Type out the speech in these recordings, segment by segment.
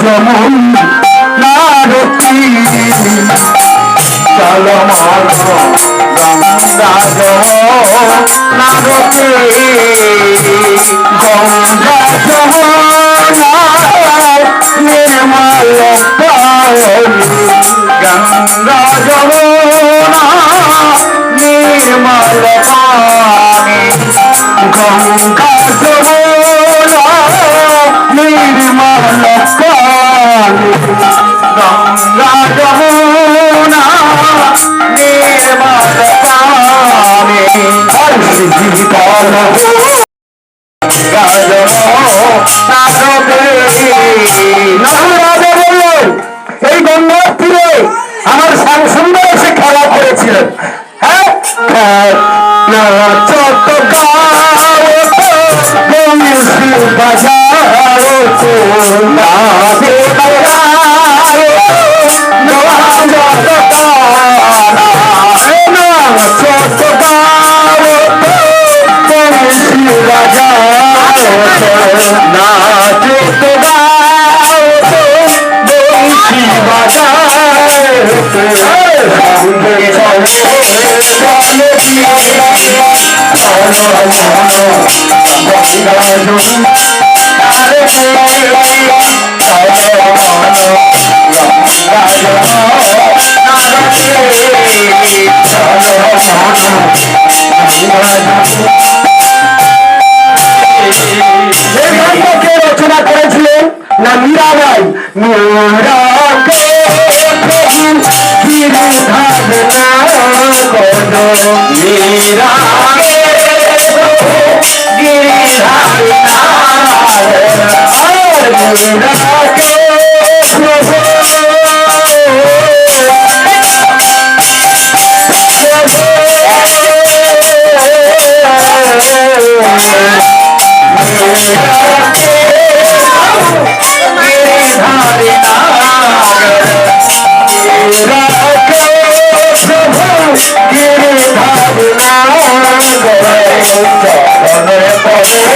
যেমন নারতি চলো গঙ্গা নারতি গঙ্গা নির্মল গঙ্গা যমুনা নির্মল গঙ্গা যমুনা নির্মল এই গঙ্গার তীরে আমার শ্যামসুন্দর এসে খেলা করেছিলেন হ্যাঁ এই গল্পকে রচনা করেছিলেন না মীরাবাই মীরাকে chorar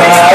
Bye.